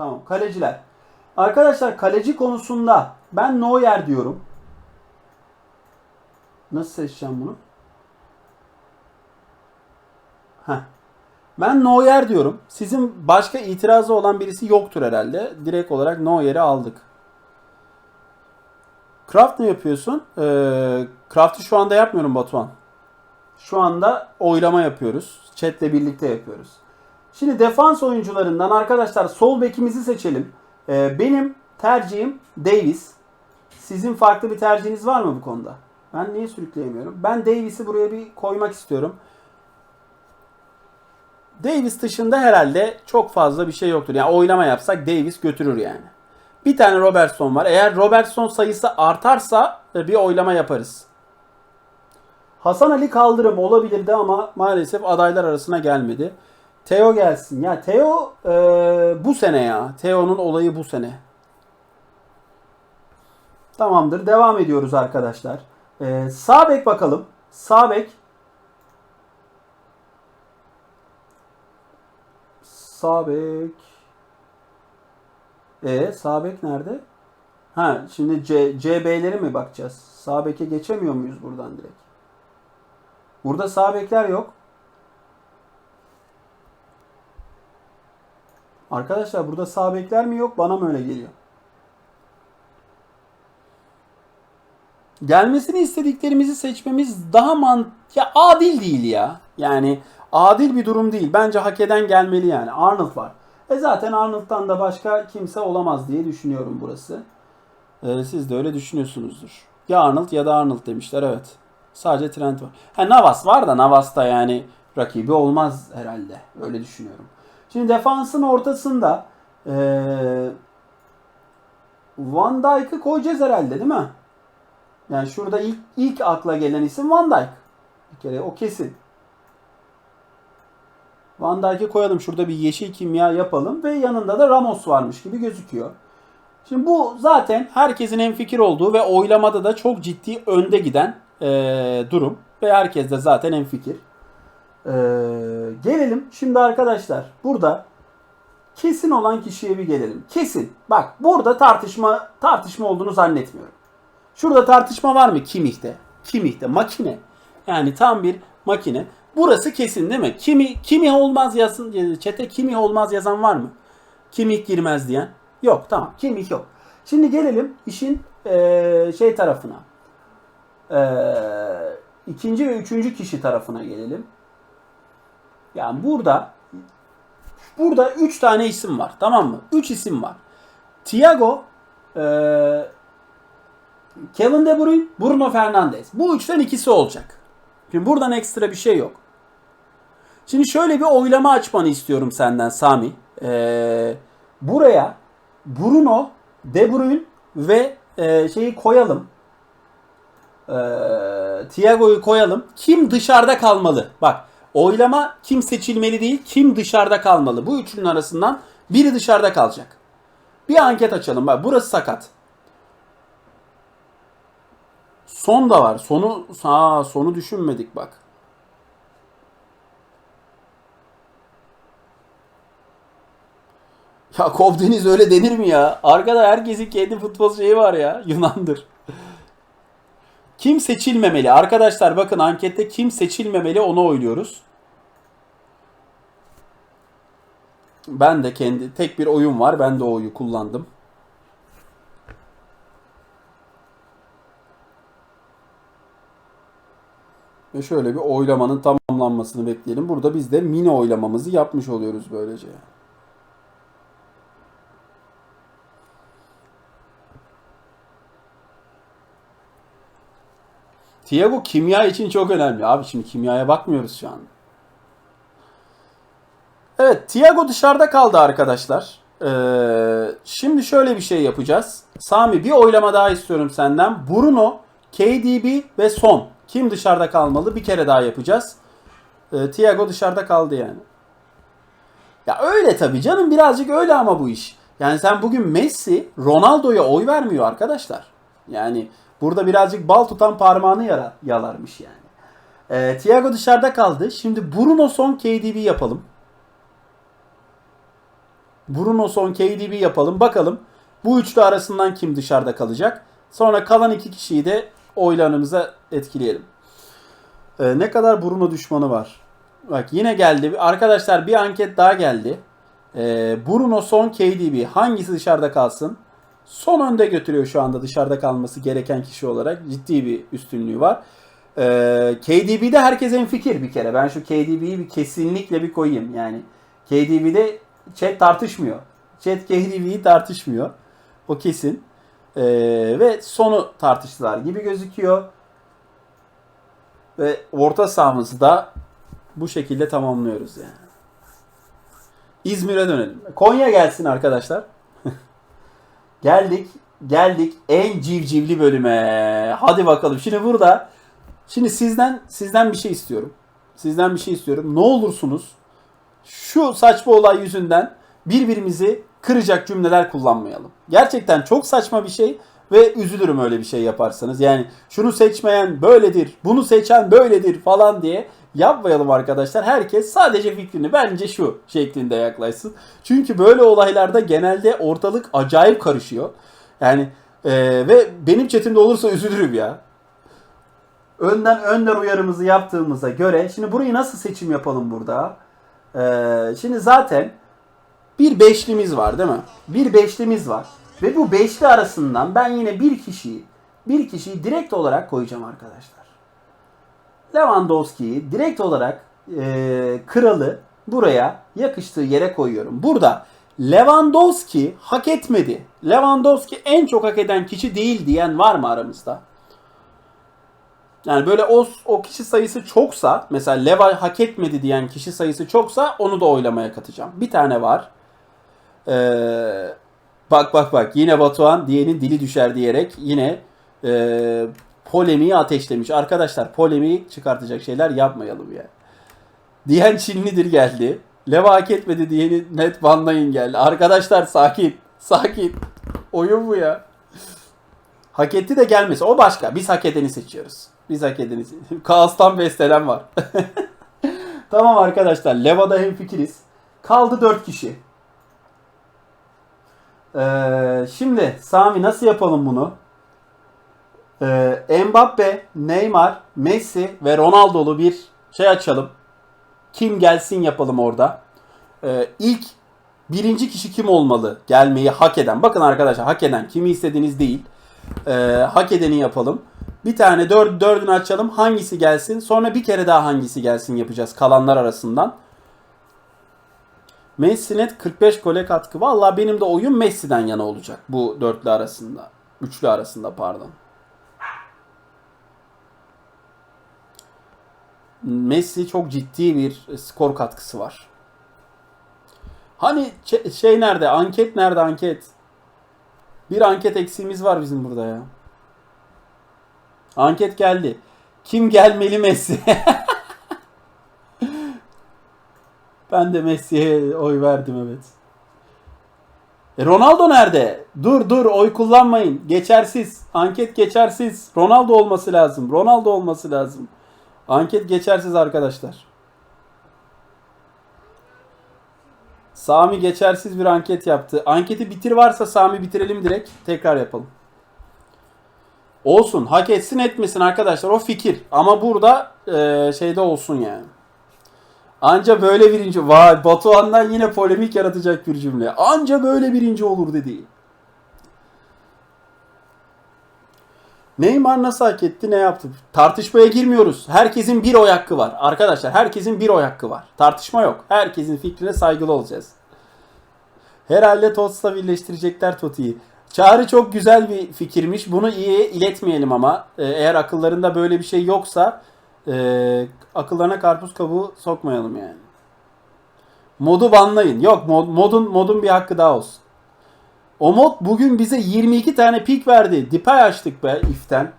Tamam. Kaleciler. Arkadaşlar kaleci konusunda ben Neuer diyorum. Nasıl seçeceğim bunu? Heh. Ben Neuer diyorum. Sizin başka itirazı olan birisi yoktur herhalde. Direkt olarak Neuer'i aldık. Craft ne yapıyorsun? Ee, Craft'ı şu anda yapmıyorum Batuhan. Şu anda oylama yapıyoruz. Chat'le birlikte yapıyoruz. Şimdi defans oyuncularından arkadaşlar sol bekimizi seçelim. Ee, benim tercihim Davis. Sizin farklı bir tercihiniz var mı bu konuda? Ben niye sürükleyemiyorum? Ben Davis'i buraya bir koymak istiyorum. Davis dışında herhalde çok fazla bir şey yoktur. Yani oylama yapsak Davis götürür yani. Bir tane Robertson var. Eğer Robertson sayısı artarsa e, bir oylama yaparız. Hasan Ali kaldırım olabilirdi ama maalesef adaylar arasına gelmedi. Theo gelsin. Ya Theo e, bu sene ya. Theo'nun olayı bu sene. Tamamdır. Devam ediyoruz arkadaşlar. E, sağ bek bakalım. Sağ bek. Sağ bek. E sağ bek nerede? Ha şimdi C, CB'leri mi bakacağız? Sağ beke geçemiyor muyuz buradan direkt? Burada sağ bekler yok. Arkadaşlar burada sağ bekler mi yok? Bana mı öyle geliyor? Gelmesini istediklerimizi seçmemiz daha man ya adil değil ya. Yani adil bir durum değil. Bence hak eden gelmeli yani. Arnold var. E zaten Arnold'dan da başka kimse olamaz diye düşünüyorum burası. Ee, siz de öyle düşünüyorsunuzdur. Ya Arnold ya da Arnold demişler evet. Sadece Trent var. Ha Navas var da Navas da yani rakibi olmaz herhalde. Öyle düşünüyorum. Şimdi defansın ortasında ee, Van Dijk'ı koyacağız herhalde değil mi? Yani şurada ilk, ilk akla gelen isim Van Dijk. Bir kere o kesin. Van Dijk'i koyalım. Şurada bir yeşil kimya yapalım. Ve yanında da Ramos varmış gibi gözüküyor. Şimdi bu zaten herkesin en fikir olduğu ve oylamada da çok ciddi önde giden ee, durum. Ve herkes de zaten en fikir. Ee, gelelim şimdi arkadaşlar burada kesin olan kişiye bir gelelim. Kesin. Bak burada tartışma tartışma olduğunu zannetmiyorum. Şurada tartışma var mı Kimih'te? Kimih'te makine. Yani tam bir makine. Burası kesin değil mi? Kimi Kimih olmaz yazın çete Kimih olmaz yazan var mı? Kimih girmez diyen. Yok tamam Kimih yok. Şimdi gelelim işin eee, şey tarafına. Eee, ikinci ve üçüncü kişi tarafına gelelim. Yani burada burada üç tane isim var. Tamam mı? Üç isim var. Thiago eee Kevin De Bruyne, Bruno Fernandes. Bu üçten ikisi olacak. Şimdi buradan ekstra bir şey yok. Şimdi şöyle bir oylama açmanı istiyorum senden Sami. Ee, buraya Bruno, De Bruyne ve e, şeyi koyalım. Ee, Thiago'yu koyalım. Kim dışarıda kalmalı? Bak oylama kim seçilmeli değil, kim dışarıda kalmalı. Bu üçünün arasından biri dışarıda kalacak. Bir anket açalım. Bak burası sakat. Son da var. Sonu ha, sonu düşünmedik bak. Ya Kovdeniz öyle denir mi ya? Arkada herkesin kendi futbol şeyi var ya. Yunandır. Kim seçilmemeli? Arkadaşlar bakın ankette kim seçilmemeli onu oyluyoruz. Ben de kendi tek bir oyun var. Ben de o oyu kullandım. Ve şöyle bir oylamanın tamamlanmasını bekleyelim. Burada biz de mini oylamamızı yapmış oluyoruz böylece. Thiago kimya için çok önemli. Abi şimdi kimyaya bakmıyoruz şu an. Evet Thiago dışarıda kaldı arkadaşlar. Ee, şimdi şöyle bir şey yapacağız. Sami bir oylama daha istiyorum senden. Bruno, KDB ve Son. Kim dışarıda kalmalı? Bir kere daha yapacağız. Ee, Thiago dışarıda kaldı yani. Ya öyle tabii canım birazcık öyle ama bu iş. Yani sen bugün Messi Ronaldo'ya oy vermiyor arkadaşlar. Yani burada birazcık bal tutan parmağını yara, yalarmış yani. Ee, Thiago dışarıda kaldı. Şimdi Bruno son KDB yapalım. Bruno Son KDB yapalım. Bakalım bu üçlü arasından kim dışarıda kalacak. Sonra kalan iki kişiyi de oylarımıza etkileyelim. Ee, ne kadar Bruno düşmanı var. Bak yine geldi. Arkadaşlar bir anket daha geldi. Ee, Bruno Son KDB hangisi dışarıda kalsın? Son önde götürüyor şu anda dışarıda kalması gereken kişi olarak. Ciddi bir üstünlüğü var. Ee, KDB'de herkes fikir bir kere. Ben şu KDB'yi bir kesinlikle bir koyayım. Yani KDB'de chat tartışmıyor. Chat KDB'yi tartışmıyor. O kesin. Ee, ve sonu tartıştılar gibi gözüküyor. Ve orta sahamızı da bu şekilde tamamlıyoruz yani. İzmir'e dönelim. Konya gelsin arkadaşlar. Geldik. Geldik en civcivli bölüme. Hadi bakalım. Şimdi burada şimdi sizden sizden bir şey istiyorum. Sizden bir şey istiyorum. Ne olursunuz şu saçma olay yüzünden birbirimizi kıracak cümleler kullanmayalım. Gerçekten çok saçma bir şey ve üzülürüm öyle bir şey yaparsanız. Yani şunu seçmeyen böyledir, bunu seçen böyledir falan diye yapmayalım arkadaşlar. Herkes sadece fikrini bence şu şeklinde yaklaşsın. Çünkü böyle olaylarda genelde ortalık acayip karışıyor. Yani e, ve benim chatimde olursa üzülürüm ya. Önden önden uyarımızı yaptığımıza göre şimdi burayı nasıl seçim yapalım burada? Ee, şimdi zaten bir beşlimiz var değil mi? Bir beşlimiz var. Ve bu beşli arasından ben yine bir kişiyi bir kişiyi direkt olarak koyacağım arkadaşlar. Lewandowski'yi direkt olarak e, kralı buraya yakıştığı yere koyuyorum. Burada Lewandowski hak etmedi. Lewandowski en çok hak eden kişi değil diyen var mı aramızda? Yani böyle o, o kişi sayısı çoksa mesela Leva hak etmedi diyen kişi sayısı çoksa onu da oylamaya katacağım. Bir tane var. Ee, bak bak bak yine Batuhan diyenin dili düşer diyerek yine e, polemiği ateşlemiş. Arkadaşlar polemiği çıkartacak şeyler yapmayalım ya. Diyen Çinlidir geldi. Leva hak etmedi diyeni net banlayın geldi. Arkadaşlar sakin. Sakin. Oyun bu ya. Hak etti de gelmesi. O başka. Biz hak edeni seçiyoruz. Biz hak edeni seçiyoruz. Kaos'tan bestelen var. tamam arkadaşlar. Leva'da hem fikiriz. Kaldı 4 kişi. Ee, şimdi Sami nasıl yapalım bunu? Ee, Mbappe, Neymar, Messi ve Ronaldo'lu bir şey açalım. Kim gelsin yapalım orada. Ee, ilk birinci kişi kim olmalı gelmeyi hak eden. Bakın arkadaşlar hak eden kimi istediğiniz değil. Ee, hak edeni yapalım. Bir tane dört, dördünü açalım. Hangisi gelsin? Sonra bir kere daha hangisi gelsin yapacağız kalanlar arasından. Messi net 45 gole katkı. Valla benim de oyun Messi'den yana olacak bu dörtlü arasında. Üçlü arasında pardon. Messi çok ciddi bir skor katkısı var. Hani şey nerede? Anket nerede anket? Bir anket eksiğimiz var bizim burada ya. Anket geldi. Kim gelmeli Messi? ben de Messi'ye oy verdim evet. E Ronaldo nerede? Dur dur oy kullanmayın. Geçersiz. Anket geçersiz. Ronaldo olması lazım. Ronaldo olması lazım. Anket geçersiz arkadaşlar. Sami geçersiz bir anket yaptı. Anketi bitir varsa Sami bitirelim direkt. Tekrar yapalım. Olsun. Hak etsin etmesin arkadaşlar. O fikir. Ama burada e, şeyde olsun yani. Anca böyle birinci. Vay Batuhan'dan yine polemik yaratacak bir cümle. Anca böyle birinci olur dedi. Neymar nasıl hak etti ne yaptı? Tartışmaya girmiyoruz. Herkesin bir oy hakkı var. Arkadaşlar herkesin bir oy hakkı var. Tartışma yok. Herkesin fikrine saygılı olacağız. Herhalde Tots'la birleştirecekler Toti'yi. Çağrı çok güzel bir fikirmiş. Bunu iyi iletmeyelim ama. Ee, eğer akıllarında böyle bir şey yoksa e, akıllarına karpuz kabuğu sokmayalım yani. Modu banlayın. Yok mod, modun modun bir hakkı daha olsun. O mod bugün bize 22 tane pik verdi. Dipay açtık be iften.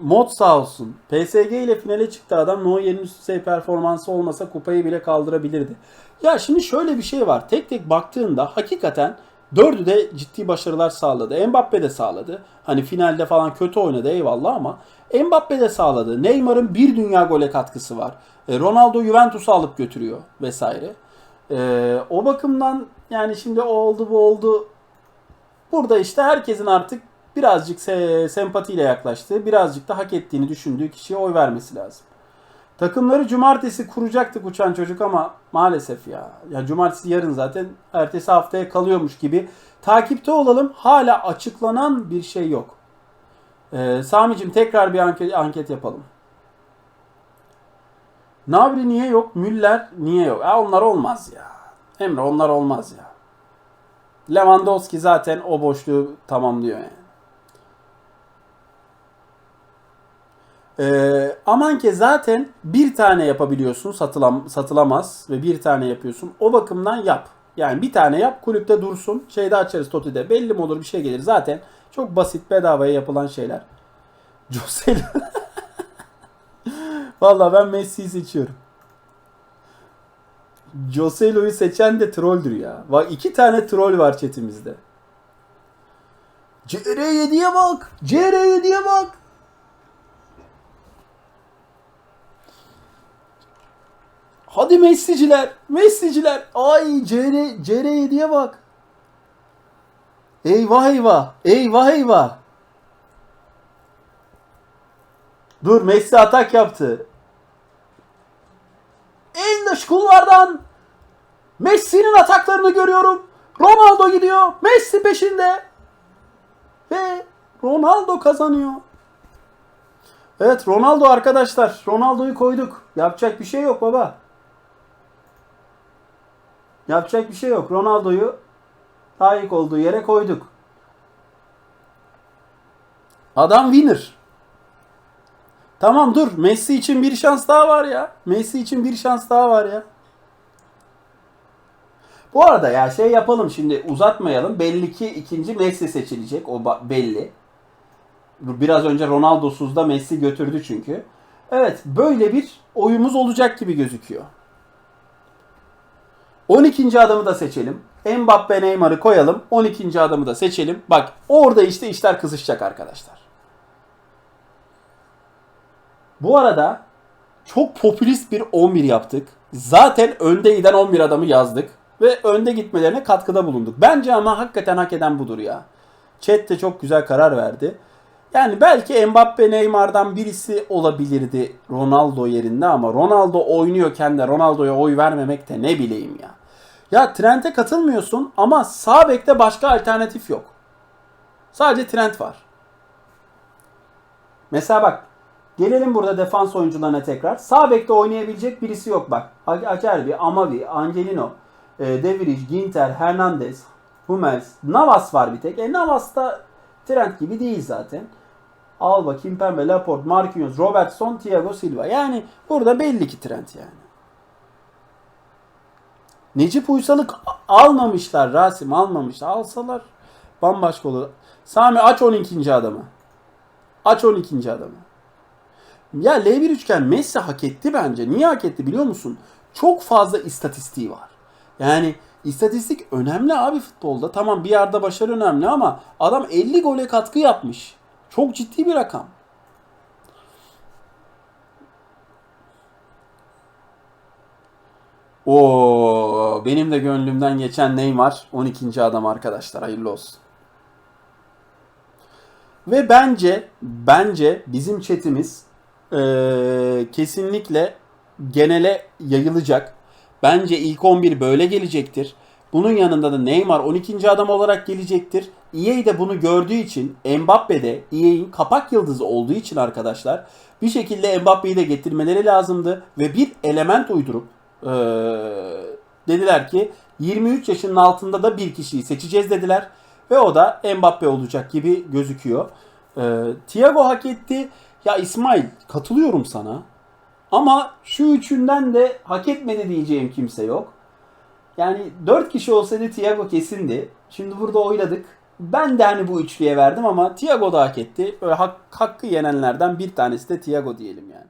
Mod sağ olsun. PSG ile finale çıktı adam. No yerin üst düzey performansı olmasa kupayı bile kaldırabilirdi. Ya şimdi şöyle bir şey var. Tek tek baktığında hakikaten dördü de ciddi başarılar sağladı. Mbappe de sağladı. Hani finalde falan kötü oynadı eyvallah ama Mbappe de sağladı. Neymar'ın bir dünya gole katkısı var. E, Ronaldo Juventus'u alıp götürüyor vesaire. Ee, o bakımdan yani şimdi o oldu bu oldu. Burada işte herkesin artık birazcık se- sempatiyle yaklaştığı, birazcık da hak ettiğini düşündüğü kişiye oy vermesi lazım. Takımları cumartesi kuracaktık uçan çocuk ama maalesef ya. Ya cumartesi yarın zaten ertesi haftaya kalıyormuş gibi. Takipte olalım. Hala açıklanan bir şey yok. Ee, Sami'cim tekrar bir anket, anket yapalım. Nabri niye yok? Müller niye yok? Ya onlar olmaz ya. Emre onlar olmaz ya. Lewandowski zaten o boşluğu tamamlıyor yani. Ee, Amanke zaten bir tane yapabiliyorsun satılam, satılamaz ve bir tane yapıyorsun. O bakımdan yap. Yani bir tane yap kulüpte dursun. Şeyde açarız Toti'de. Belli mi olur bir şey gelir. Zaten çok basit bedavaya yapılan şeyler. Joselu. Valla ben Messi'yi seçiyorum. Joselu'yu seçen de trolldür ya. Bak iki tane troll var chatimizde. CR7'ye bak. CR7'ye bak. Hadi Messi'ciler. Messi'ciler. Ay CR, CR7'ye bak. Eyvah eyvah. Eyvah eyvah. Dur Messi atak yaptı. En dış kulvardan Messi'nin ataklarını görüyorum. Ronaldo gidiyor. Messi peşinde. Ve Ronaldo kazanıyor. Evet Ronaldo arkadaşlar. Ronaldo'yu koyduk. Yapacak bir şey yok baba. Yapacak bir şey yok. Ronaldo'yu layık olduğu yere koyduk. Adam winner. Tamam dur. Messi için bir şans daha var ya. Messi için bir şans daha var ya. Bu arada ya şey yapalım şimdi uzatmayalım. Belli ki ikinci Messi seçilecek. O belli. Biraz önce Ronaldo'suz da Messi götürdü çünkü. Evet böyle bir oyumuz olacak gibi gözüküyor. 12. adamı da seçelim. Mbappe Neymar'ı koyalım. 12. adamı da seçelim. Bak orada işte işler kızışacak arkadaşlar. Bu arada çok popülist bir 11 yaptık. Zaten önde giden 11 adamı yazdık. Ve önde gitmelerine katkıda bulunduk. Bence ama hakikaten hak eden budur ya. Chat de çok güzel karar verdi. Yani belki Mbappe Neymar'dan birisi olabilirdi Ronaldo yerinde ama Ronaldo oynuyorken de Ronaldo'ya oy vermemek de ne bileyim ya. Ya Trent'e katılmıyorsun ama sağ bekte başka alternatif yok. Sadece Trent var. Mesela bak gelelim burada defans oyuncularına tekrar. Sağ bekte oynayabilecek birisi yok bak. Acerbi, Amavi, Angelino, e, Deviric, Ginter, Hernandez, Hummels, Navas var bir tek. E Navas da Trent gibi değil zaten. Alba, Kimpembe, Laporte, Marquinhos, Robertson, Thiago Silva. Yani burada belli ki Trent yani. Necip Uysal'ı almamışlar Rasim almamışlar. Alsalar bambaşka olur. Sami aç 12. adamı. Aç 12. adamı. Ya L1 üçgen Messi hak etti bence. Niye hak etti biliyor musun? Çok fazla istatistiği var. Yani istatistik önemli abi futbolda. Tamam bir yerde başarı önemli ama adam 50 gole katkı yapmış. Çok ciddi bir rakam. Oo, benim de gönlümden geçen Neymar 12. adam arkadaşlar. Hayırlı olsun. Ve bence bence bizim chatimiz eee, kesinlikle genele yayılacak. Bence ilk 11 böyle gelecektir. Bunun yanında da Neymar 12. adam olarak gelecektir. EA de bunu gördüğü için Mbappe de EA'in kapak yıldızı olduğu için arkadaşlar bir şekilde Mbappe'yi de getirmeleri lazımdı ve bir element uydurup eee, dediler ki 23 yaşının altında da bir kişiyi seçeceğiz dediler ve o da Mbappe olacak gibi gözüküyor. Eee Thiago hak etti. Ya İsmail katılıyorum sana. Ama şu üçünden de hak etmedi diyeceğim kimse yok. Yani 4 kişi olsaydı Thiago kesindi. Şimdi burada oyladık. Ben de hani bu üçlüye verdim ama Thiago da hak etti. Böyle hak, hakkı yenenlerden bir tanesi de Thiago diyelim yani.